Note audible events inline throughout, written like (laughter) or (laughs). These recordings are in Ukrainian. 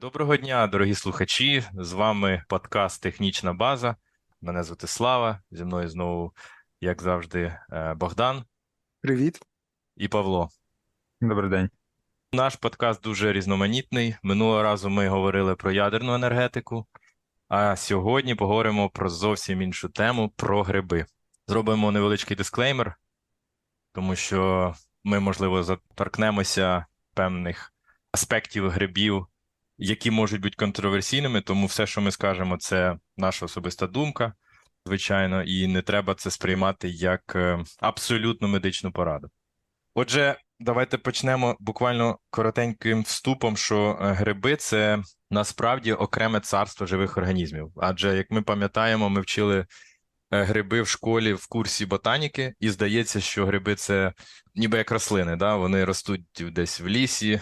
Доброго дня, дорогі слухачі. З вами подкаст Технічна база. Мене звати Слава. Зі мною знову, як завжди, е, Богдан Привіт. і Павло. Добрий день. Наш подкаст дуже різноманітний. Минулого разу ми говорили про ядерну енергетику, а сьогодні поговоримо про зовсім іншу тему про гриби. Зробимо невеличкий дисклеймер, тому що ми, можливо, заторкнемося певних аспектів грибів, які можуть бути контроверсійними, тому все, що ми скажемо, це наша особиста думка, звичайно, і не треба це сприймати як е, абсолютну медичну пораду. Отже, давайте почнемо буквально коротеньким вступом, що е, гриби це насправді окреме царство живих організмів. Адже, як ми пам'ятаємо, ми вчили е, гриби в школі в курсі ботаніки, і здається, що гриби це ніби як рослини, да? вони ростуть десь в лісі,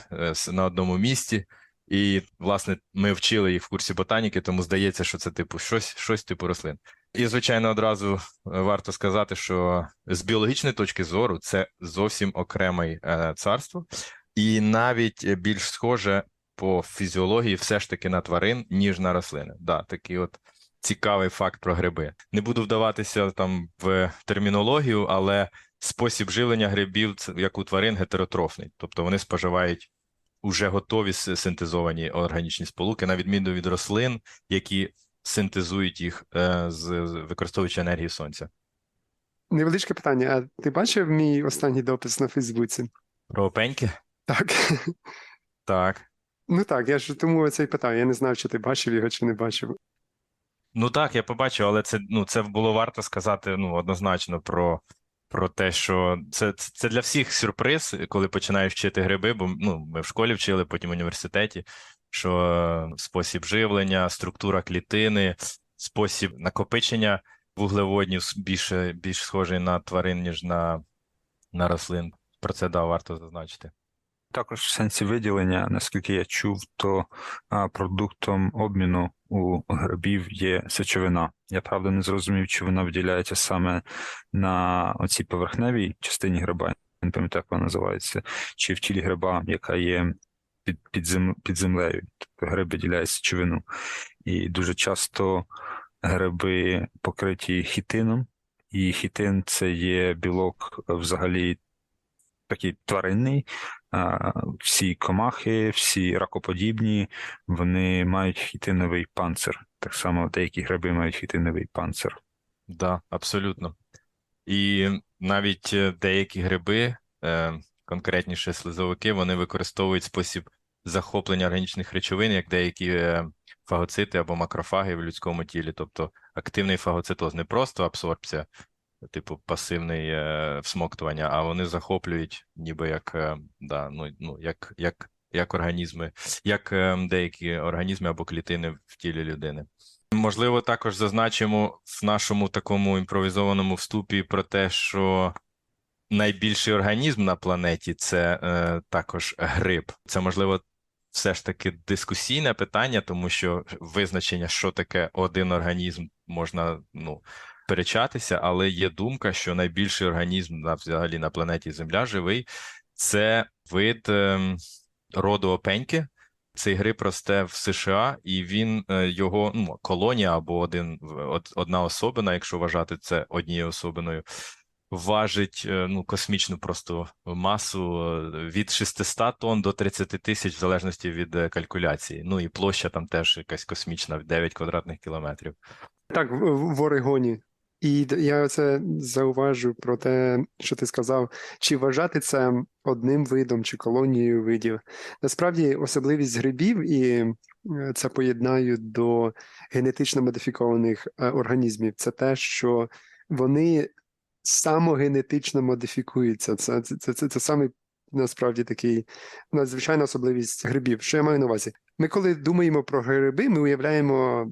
на одному місці. І, власне, ми вчили їх в курсі ботаніки, тому здається, що це типу щось, щось типу рослин. І, звичайно, одразу е, варто сказати, що з біологічної точки зору це зовсім окреме царство, і навіть більш схоже по фізіології все ж таки на тварин, ніж на рослини. Да, такий от цікавий факт про гриби. Не буду вдаватися там в термінологію, але спосіб живлення грибів, як у тварин, гетеротрофний, тобто вони споживають уже готові синтезовані органічні сполуки, на відміну від рослин, які синтезують їх е, з, використовуючи енергію сонця. Невеличке питання. А ти бачив мій останній допис на Фейсбуці? Про опеньки? Так. (laughs) Так. Ну так, я ж тому це і питаю. Я не знав, чи ти бачив його, чи не бачив. Ну так, я побачив, але це, ну, це було варто сказати ну, однозначно про, про те, що це, це для всіх сюрприз, коли починаєш вчити гриби, бо ну, ми в школі вчили, потім в університеті, що спосіб живлення, структура клітини, спосіб накопичення вуглеводнів більше, більш схожий на тварин, ніж на, на рослин. Про це да, варто зазначити. Також в сенсі виділення, наскільки я чув, то продуктом обміну у грибів є сечовина. Я правда не зрозумів, чи вона виділяється саме на оцій поверхневій частині гриба, не пам'ятаю, як вона називається, чи в тілі гриба, яка є під, під, зем, під землею. Тобто гриб виділяє сечовину. І дуже часто гриби покриті хітином, і хітин це є білок взагалі такий тваринний. Всі комахи, всі ракоподібні, вони мають хітиновий панцир. Так само деякі гриби мають хітиновий панцир. Да, абсолютно. І навіть е, деякі гриби, е, конкретніше слизовики, вони використовують спосіб захоплення органічних речовин, як деякі е, фагоцити або макрофаги в людському тілі, тобто активний фагоцитоз, не просто абсорбція, типу пасивний е, всмоктування, а вони захоплюють ніби як, е, да, ну, ну, як, як, як організми, як е, деякі організми або клітини в тілі людини. Можливо, також зазначимо в нашому такому імпровізованому вступі про те, що найбільший організм на планеті це е, також гриб. Це можливо все ж таки дискусійне питання, тому що визначення, що таке один організм, можна ну, перечатися, але є думка, що найбільший організм на взагалі на планеті Земля живий це вид ем, роду опеньки. Цей гриб росте в США, і він е, його ну, колонія або один одна особина, якщо вважати це однією особиною, важить е, ну, космічну просто масу е, від 600 тонн до 30 тисяч, в залежності від калькуляції. Ну і площа там теж якась космічна, 9 квадратних кілометрів. Так, в Орегоні. І я це зауважу про те, що ти сказав, чи вважати це одним видом чи колонією видів. Насправді, особливість грибів, і е, це поєднаю до генетично модифікованих е, організмів, це те, що вони самогенетично модифікуються. Це, це, це, це, це саме насправді такий надзвичайна особливість грибів. Що я маю на увазі? Ми, коли думаємо про гриби, ми уявляємо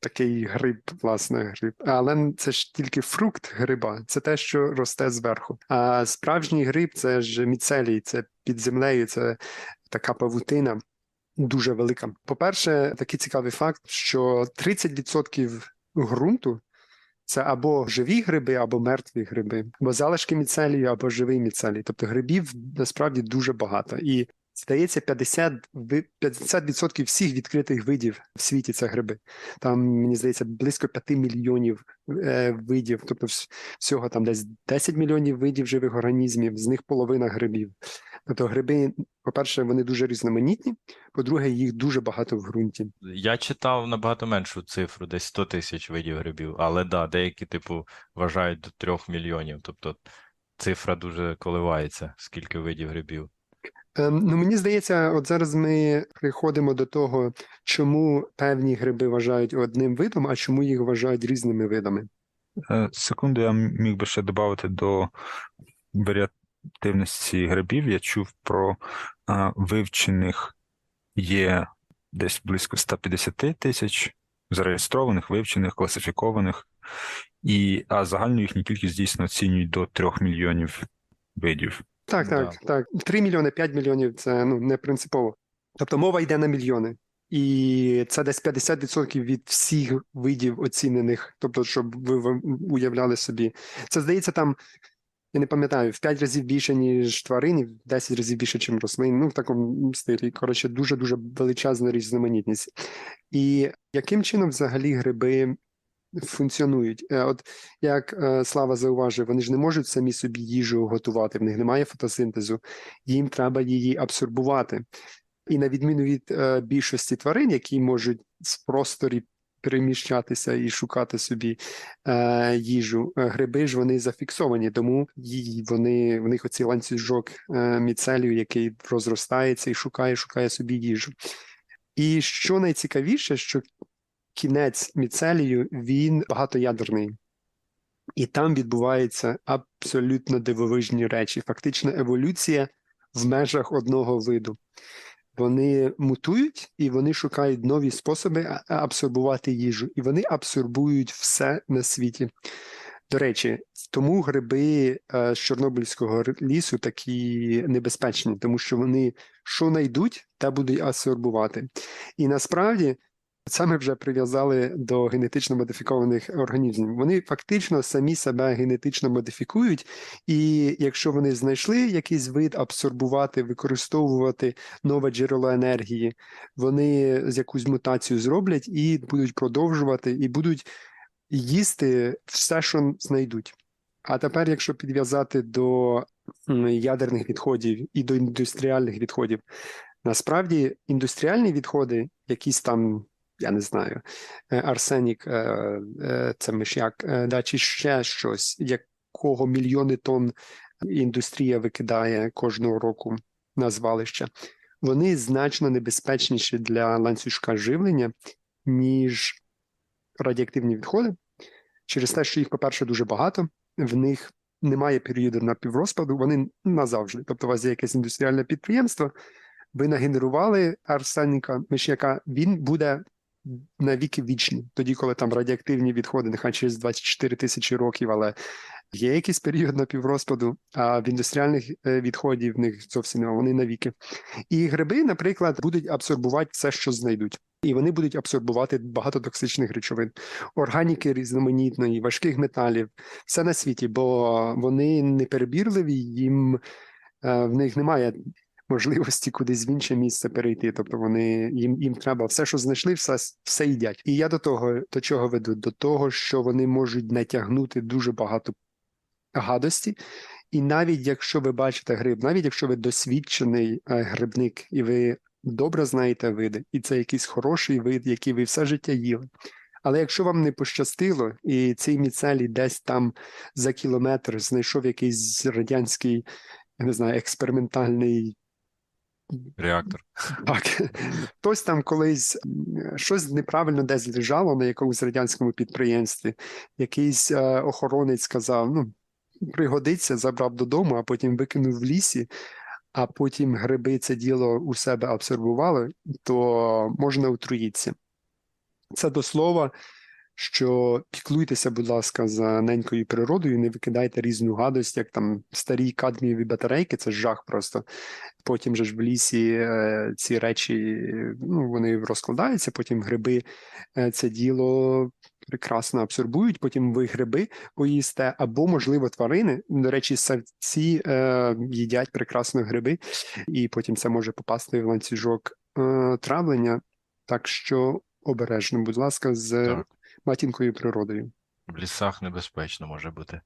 такий гриб, власне, гриб. Але це ж тільки фрукт гриба, це те, що росте зверху. А справжній гриб це ж міцелій, це під землею, це така павутина. Дуже велика. По-перше, такий цікавий факт, що 30% ґрунту це або живі гриби, або мертві гриби, або залишки міцелію, або живий міцелій. Тобто грибів насправді дуже багато. І Здається, 50 50% всіх відкритих видів в світі це гриби. Там, мені здається, близько 5 мільйонів е, видів, тобто всього там десь 10 мільйонів видів живих організмів, з них половина грибів. Тобто гриби, по-перше, вони дуже різноманітні, по-друге, їх дуже багато в ґрунті. Я читав набагато меншу цифру, десь 100 тисяч видів грибів, але да, деякі, типу, вважають до 3 мільйонів. Тобто цифра дуже коливається, скільки видів грибів. Ем, Ну, мені здається, от зараз ми приходимо до того, чому певні гриби вважають одним видом, а чому їх вважають різними видами. Е, Секунду, я міг би ще додати до варіативності грибів. Я чув про а, вивчених є десь близько 150 тисяч зареєстрованих, вивчених, класифікованих, і, а загальну їхню кількість дійсно оцінюють до 3 мільйонів видів. Так, Да. так, так. 3 мільйони, 5 мільйонів це ну, не принципово. Тобто мова йде на мільйони. І це десь 50% від всіх видів оцінених, тобто, щоб ви ви уявляли собі. Це здається там, я не пам'ятаю, в 5 разів більше, ніж тварин, і в 10 разів більше, ніж рослин. Ну, в такому стилі. Коротше, дуже-дуже величезна різноманітність. І яким чином взагалі гриби функціонують? Е, От як е, Слава зауважив, вони ж не можуть самі собі їжу готувати, в них немає фотосинтезу, їм треба її абсорбувати. І на відміну від е, більшості тварин, які можуть в просторі переміщатися і шукати собі їжу, гриби ж вони зафіксовані, тому їй вони в них оцей ланцюжок е, міцелію, який розростається і шукає, шукає собі їжу. І що найцікавіше, що кінець міцелію він багатоядерний. І там відбуваються абсолютно дивовижні речі. Фактично еволюція в межах одного виду. Вони мутують і вони шукають нові способи абсорбувати їжу, і вони абсорбують все на світі. До речі, тому гриби е, з Чорнобильського лісу такі небезпечні, тому що вони що знайдуть, те будуть абсорбувати. І насправді ми вже прив'язали до генетично модифікованих організмів. Вони фактично самі себе генетично модифікують, і якщо вони знайшли якийсь вид абсорбувати, використовувати нове джерело енергії, вони з якусь мутацію зроблять і будуть продовжувати, і будуть їсти все, що знайдуть. А тепер, якщо підв'язати до ядерних відходів і до індустріальних відходів, насправді індустріальні відходи, якісь там, я не знаю, е, арсенік, е, е, це миш'як, да, чи ще щось, якого мільйони тонн індустрія викидає кожного року на звалище, вони значно небезпечніші для ланцюжка живлення, ніж радіоактивні відходи, через те, що їх, по-перше, дуже багато, в них немає періоду напіврозпаду, вони назавжди. Тобто, у вас є якесь індустріальне підприємство, ви нагенерували арсеніка миш'яка, він буде навіки вічний. Тоді, коли там радіоактивні відходи, нехай через 24 тисячі років, але є якийсь період напіврозпаду, а в індустріальних е, відходів в них зовсім немає, вони навіки. І гриби, наприклад, будуть абсорбувати все, що знайдуть. І вони будуть абсорбувати багато токсичних речовин, органіки різноманітної, важких металів, все на світі, бо вони неперебірливі, їм е, в них немає можливості кудись в інше місце перейти. Тобто вони їм, їм треба все, що знайшли, все, все їдять. І я до того, до чого веду? До того, що вони можуть натягнути дуже багато гадості. І навіть якщо ви бачите гриб, навіть якщо ви досвідчений е, грибник і ви добре знаєте види, і це якийсь хороший вид, який ви все життя їли. Але якщо вам не пощастило, і цей міцелій десь там за кілометр знайшов якийсь радянський, я не знаю, експериментальний Реактор. так, хтось там колись щось неправильно десь лежало на якомусь радянському підприємстві. Якийсь е, охоронець сказав: ну, пригодиться, забрав додому, а потім викинув в лісі, а потім гриби це діло у себе абсорбували, то можна отруїтися. Це до слова, що піклуйтеся, будь ласка, за ненькою природою, не викидайте різну гадость, як там старі кадмієві батарейки, це жах просто. Потім же ж в лісі е, ці речі ну, вони розкладаються, потім гриби е, це діло прекрасно абсорбують, потім ви гриби поїсте, або, можливо, тварини. До речі, савці е, їдять прекрасно гриби, і потім це може попасти в ланцюжок травлення. Так що обережно, будь ласка, з Так. Матінкою природою. В лісах небезпечно може бути.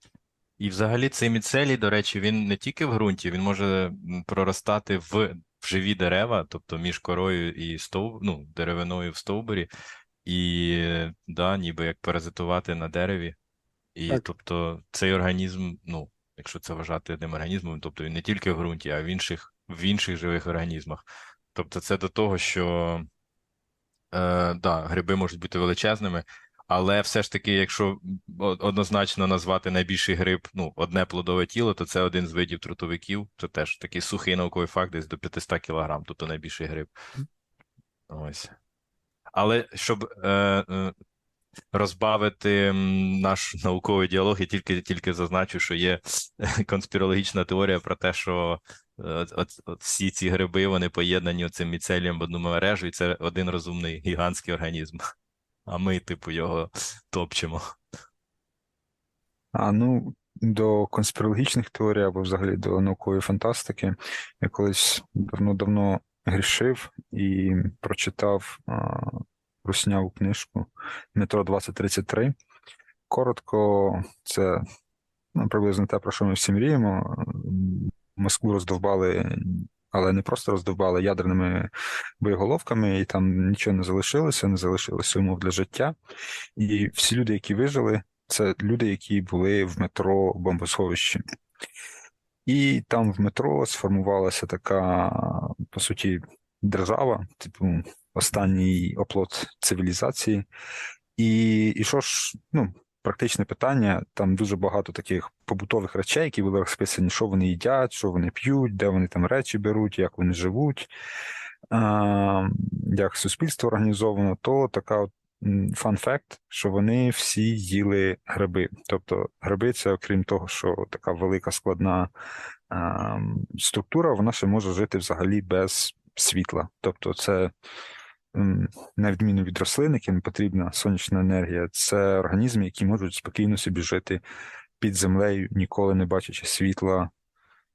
І взагалі цей міцелій, до речі, він не тільки в ґрунті, він може проростати в, в живі дерева, тобто між корою і стовб, ну, деревиною в стовбурі, і да, ніби як паразитувати на дереві. І Так. тобто цей організм, ну, якщо це вважати одним організмом, тобто він не тільки в ґрунті, а в інших, в інших живих організмах. Тобто це до того, що е, да, гриби можуть бути величезними, але все ж таки, якщо однозначно назвати найбільший гриб, ну, одне плодове тіло, то це один з видів трутовиків. Це теж такий сухий науковий факт, десь до 500 кілограм, тобто найбільший гриб. Ось. Але щоб е, е, розбавити наш науковий діалог, я тільки, тільки зазначу, що є (laughs) конспірологічна теорія про те, що е, от, от всі ці гриби вони поєднані цим міцелієм в одну мережу, і це один розумний гігантський організм. А ми, типу, його топчемо. А ну, до конспірологічних теорій або взагалі до наукової фантастики я колись давно-давно грішив і прочитав а, русняву книжку Метро 2033. Коротко, це ну, приблизно те, про що ми всі мріємо. Москву роздовбали, але не просто роздовбали ядерними боєголовками, і там нічого не залишилося, не залишилося умов для життя. І всі люди, які вижили, це люди, які були в метро бомбосховищі. І там в метро сформувалася така, по суті, держава, типу, останній оплот цивілізації. І, і що ж, ну, практичне питання, там дуже багато таких побутових речей, які були розписані, що вони їдять, що вони п'ють, де вони там речі беруть, як вони живуть, як суспільство організовано, то така от фан-факт, що вони всі їли гриби. Тобто гриби це, окрім того, що така велика складна структура, вона ще може жити взагалі без світла. Тобто, це на відміну від рослин, яким потрібна сонячна енергія, це організми, які можуть спокійно собі жити під землею, ніколи не бачачи світла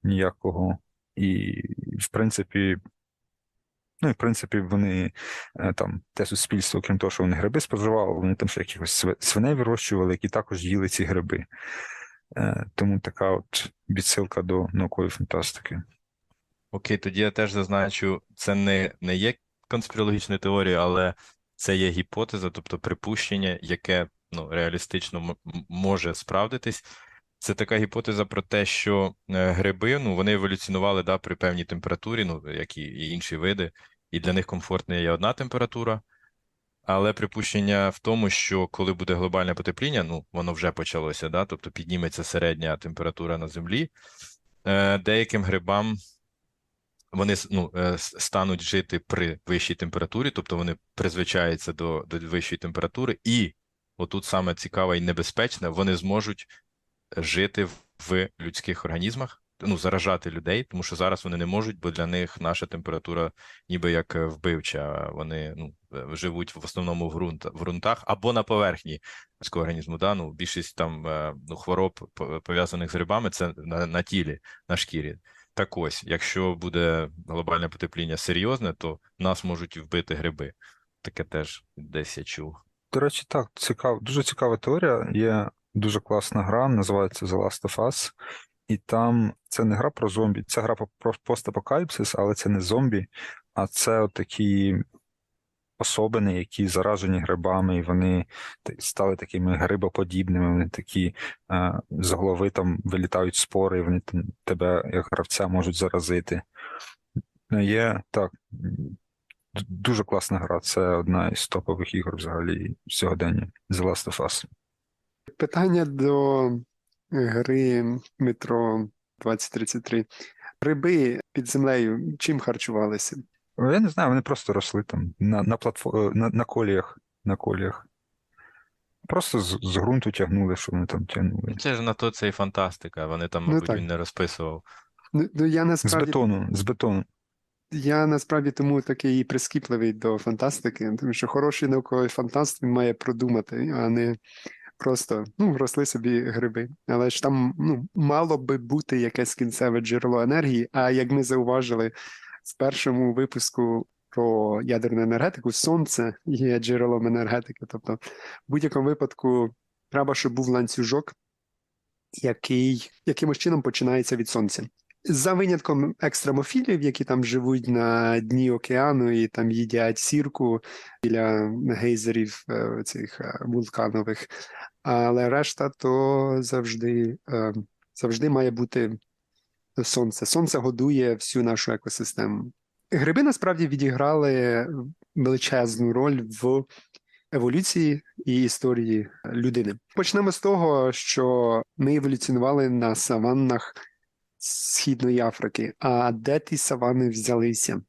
ніякого. І, в принципі, Ну, і в принципі, вони е, там те суспільство, крім того, що вони гриби споживали, вони там ще якихось свиней вирощували, які також їли ці гриби. Е, Тому така от відсилка до наукової фантастики. Окей, тоді я теж зазначу, це не, не є конспірологічною теорією, але це є гіпотеза, тобто припущення, яке ну, реалістично може справдитись. Це така гіпотеза про те, що е, гриби, ну, вони еволюціонували да, при певній температурі, ну, як і, і інші види, і для них комфортна є одна температура. Але припущення в тому, що коли буде глобальне потепління, ну, воно вже почалося, да, тобто підніметься середня температура на землі, е, деяким грибам вони ну, е, стануть жити при вищій температурі, тобто вони призвичаються до, до вищої температури, і отут саме цікаве і небезпечне, вони зможуть жити в- людських організмах, ну, заражати людей, тому що зараз вони не можуть, бо для них наша температура ніби як е, вбивча. Вони ну, е, живуть в основному в, ґрунт, в ґрунтах або на поверхні людського організму. Да? Ну, більшість там ну, хвороб, по- пов'язаних з грибами, це на, на тілі, на шкірі. Так ось, якщо буде глобальне потепління серйозне, то нас можуть вбити гриби. Таке теж десь я чув. До речі, так, цікав, дуже цікава теорія. Є дуже класна гра, називається The Last of Us. І там це не гра про зомбі, це гра про постапокаліпсис, але це не зомбі, а це такі особини, які заражені грибами, і вони стали такими грибоподібними, вони такі е, з голови там вилітають спори, і вони тебе, як гравця, можуть заразити. Ну, Є так. Дуже класна гра. Це одна із топових ігор взагалі сьогодення. The Last of Us. Питання до гри Метро 2033. Гриби під землею чим харчувалися? Ну, Я не знаю, вони просто росли там на, на, платфо... на, на коліях. На коліях. Просто з, з ґрунту тягнули, що вони там тягнули. Це ж на то це і фантастика. Вони там, Ну, мабуть, так. він не розписував. Ну, ну я З бетону, з бетону. Я насправді тому такий прискіпливий до фантастики, тому що хороший науковий фантаст він має продумати, а не просто ну, росли собі гриби. Але ж там ну, мало би бути якесь кінцеве джерело енергії. А як ми зауважили в першому випуску про ядерну енергетику, сонце є джерелом енергетики. Тобто, в будь-якому випадку треба, щоб був ланцюжок, який якимось чином починається від сонця. За винятком екстремофілів, які там живуть на дні океану і там їдять сірку біля гейзерів е, цих е, вулканових, але решта то завжди, е, завжди має бути сонце. Сонце годує всю нашу екосистему. Гриби насправді відіграли величезну роль в еволюції і історії людини. Почнемо з того, що ми еволюціонували на саваннах Східної Африки. А де ті савани взялися?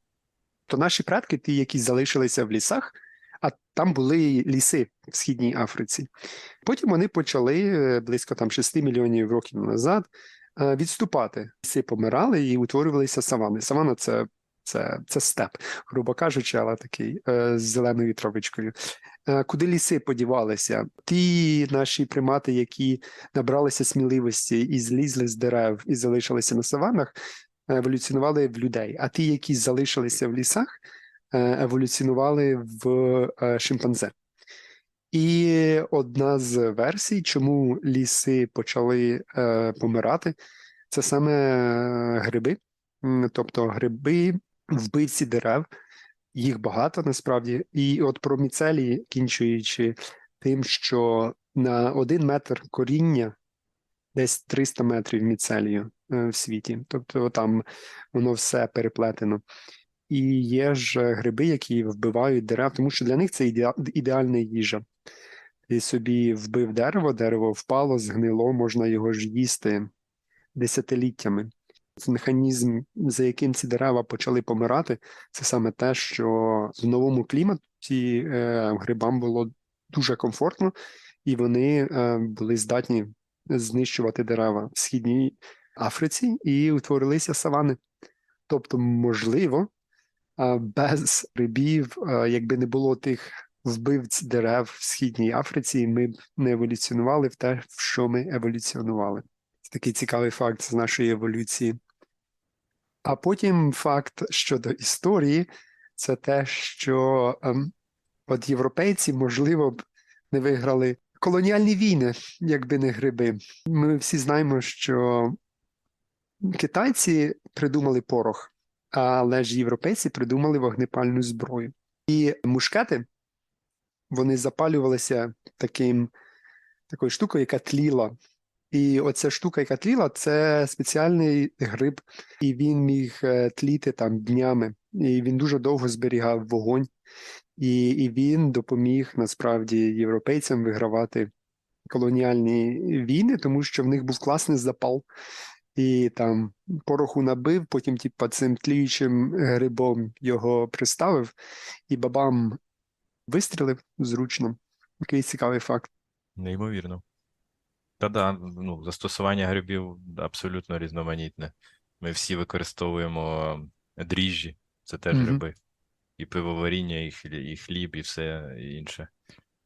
То наші предки, ті, які залишилися в лісах, а там були ліси в Східній Африці. Потім вони почали е, близько там 6 мільйонів років назад відступати. Ліси помирали і утворювалися савани. Савана це, це, це степ, грубо кажучи, але такий е, з зеленою травичкою. Е, Куди ліси подівалися? Ті наші примати, які набралися сміливості і злізли з дерев і залишилися на саванах, еволюціонували в людей. А ті, які залишилися в лісах, е, еволюціонували в е, шимпанзе. І одна з версій, чому ліси почали е, помирати, це саме е, гриби. Тобто гриби, вбивці дерев, їх багато насправді. І от про міцелії, кінчуючи тим, що на один метр коріння десь 300 метрів міцелію е, в світі. Тобто там воно все переплетено. І є ж гриби, які вбивають дерев, тому що для них це ідеа- ідеальна їжа. Ти собі вбив дерево, дерево впало, згнило, можна його ж їсти десятиліттями. Механізм, за яким ці дерева почали помирати, це саме те, що в новому кліматі е, грибам було дуже комфортно, і вони е, були здатні знищувати дерева в східній Африці і утворилися савани. Тобто, можливо, е, без грибів, якби не було тих вбивць дерев в східній Африці, і ми б не еволюціонували в те, в що ми еволюціонували. Це такий цікавий факт з нашої еволюції. А потім факт щодо історії, це те, що ем, от європейці, можливо, б не виграли колоніальні війни, якби не гриби. Ми всі знаємо, що китайці придумали порох, але ж європейці придумали вогнепальну зброю. І мушкети вони запалювалися таким, такою штукою, яка тліла. І оця штука, яка тліла, це спеціальний гриб, і він міг е, тліти там днями. І він дуже довго зберігав вогонь, і, і він допоміг насправді європейцям вигравати колоніальні війни, тому що в них був класний запал. І там пороху набив, потім, типа, цим тліючим грибом його приставив, і бабам вистрілив зручно. Такий цікавий факт. Неймовірно. Та да, ну, застосування грибів абсолютно різноманітне. Ми всі використовуємо дріжджі, це теж Мгм. гриби. І пивоваріння, і і хліб, і все інше.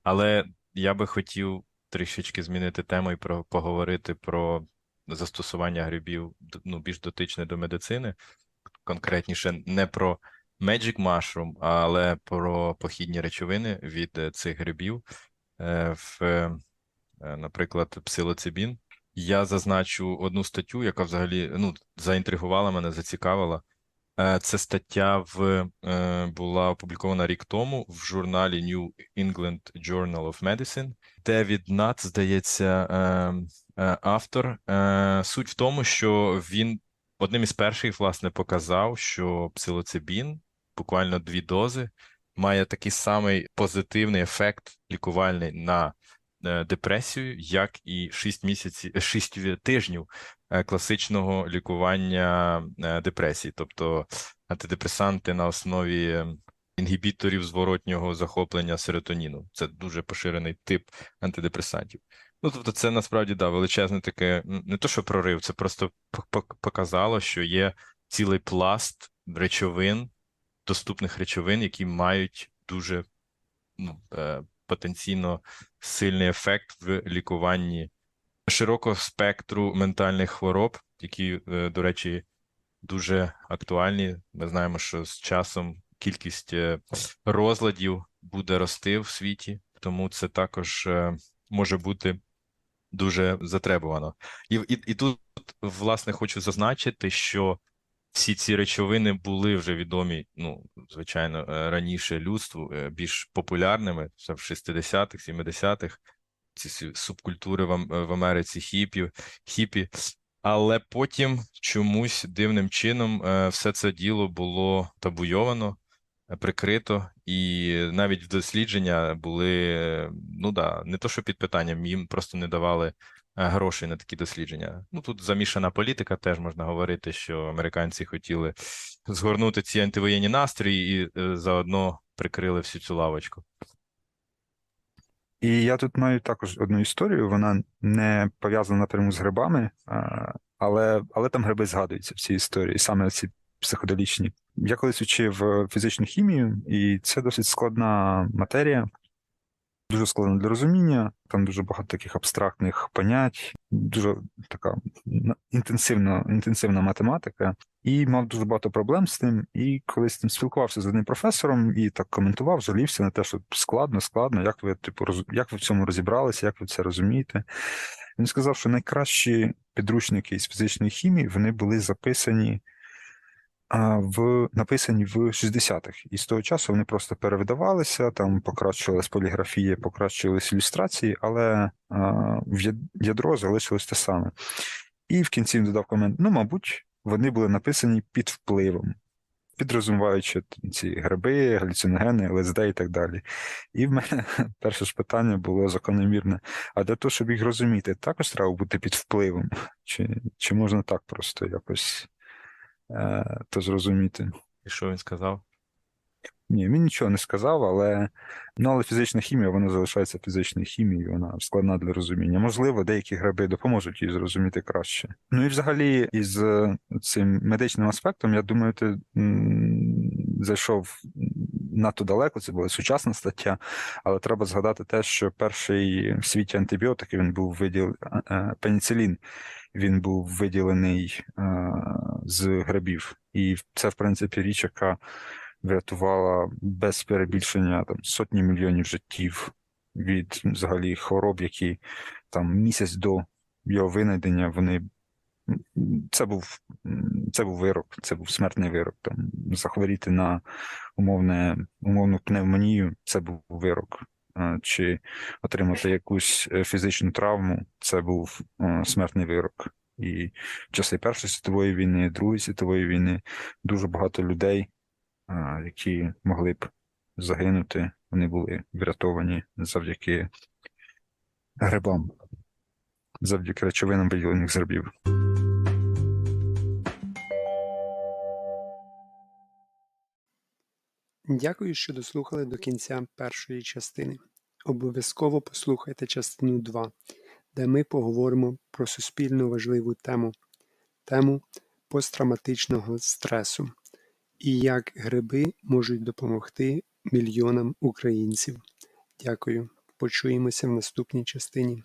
Але я би хотів трішечки змінити тему і про, поговорити про застосування грибів ну, більш дотичне до медицини. Конкретніше, не про Magic Mushroom, але про похідні речовини від е, цих грибів. Е, В, е, наприклад, псилоцибін. Я зазначу одну статтю, яка взагалі ну, заінтригувала мене, зацікавила. Це стаття в, була опублікована рік тому в журналі New England Journal of Medicine. Девід Нат, здається, е, е, автор. Суть в тому, що він одним із перших, власне, показав, що псилоцибін, буквально дві дози, має такий самий позитивний ефект лікувальний на е, депресію, як і 6 місяців, 6 тижнів е, класичного лікування е, депресії, тобто антидепресанти на основі інгібіторів зворотнього захоплення серотоніну. Це дуже поширений тип антидепресантів. Ну, тобто, це насправді да, величезне таке, не то, що прорив, це просто пок- пок- показало, що є цілий пласт речовин, доступних речовин, які мають дуже ну, е, потенційно сильний ефект в лікуванні широкого спектру ментальних хвороб, які, е, до речі, дуже актуальні. Ми знаємо, що з часом кількість е, розладів буде рости в світі, тому це також може бути дуже затребувано. І, і, і тут, власне, хочу зазначити, що всі ці речовини були вже відомі, ну, звичайно, е, раніше людству, е, більш популярними, в 60-х, 70-х, ці субкультури в, в Америці, хіпі, хіпі. Але потім чомусь дивним чином е, все це діло було табуйовано, е, прикрито, і навіть в дослідження були, е, ну да, не то що під питанням, їм просто не давали е, грошей на такі дослідження. Ну тут замішана політика, теж можна говорити, що американці хотіли згорнути ці антивоєнні настрої і е, заодно прикрили всю цю лавочку. І я тут маю також одну історію, вона не пов'язана напряму з грибами, але, але там гриби згадуються в цій історії, саме ці психоделічні. Я колись вчив е, фізичну хімію, і це досить складна матерія, дуже складна для розуміння. Там дуже багато таких абстрактних понять, дуже така інтенсивна, інтенсивна математика, і мав дуже багато проблем з тим. І колись там спілкувався з одним професором і так коментував, жалівся на те, що складно, складно, як ви, типу, роз... як ви в цьому розібралися, як ви це розумієте. Він сказав, що найкращі підручники з фізичної хімії вони були записані в написані в 60-х. І з того часу вони просто перевидавалися, там покращувалась поліграфія, покращувалися ілюстрації, але в ядро залишилось те саме. І в кінці він додав комент: ну, мабуть, вони були написані під впливом, підрозуміваючи ці гриби, галюциногени, ЛСД і так далі. І в мене (laughs) перше ж питання було закономірне: а для того, щоб їх розуміти, також треба бути під впливом? Чи, чи можна так просто якось то зрозуміти? І що він сказав? Ні, він нічого не сказав, але ну, але фізична хімія, вона залишається фізичною хімією, вона складна для розуміння. Можливо, деякі гриби допоможуть її зрозуміти краще. Ну і взагалі, із е, цим медичним аспектом, я думаю, ти зайшов надто далеко, це була сучасна стаття, але треба згадати те, що перший в світі антибіотик він був виділ е, пеніцилін, він був виділений е, з грибів. І це, в принципі, річ, яка врятувала без перебільшення там сотні мільйонів життів від взагалі хвороб, які там місяць до його винайдення вони. Це був, це був вирок, це був смертний вирок. Там захворіти на умовне, умовну пневмонію, це був вирок. Чи отримати якусь е, фізичну травму, це був е, смертний вирок. І в часи Першої світової війни, Другої світової війни дуже багато людей які могли б загинути, вони були врятовані завдяки грибам, завдяки речовинам виділених з грибів. Дякую, що дослухали до кінця першої частини. Обов'язково послухайте частину 2, де ми поговоримо про суспільно важливу тему тему посттравматичного стресу і як гриби можуть допомогти мільйонам українців. Дякую. Почуємося в наступній частині.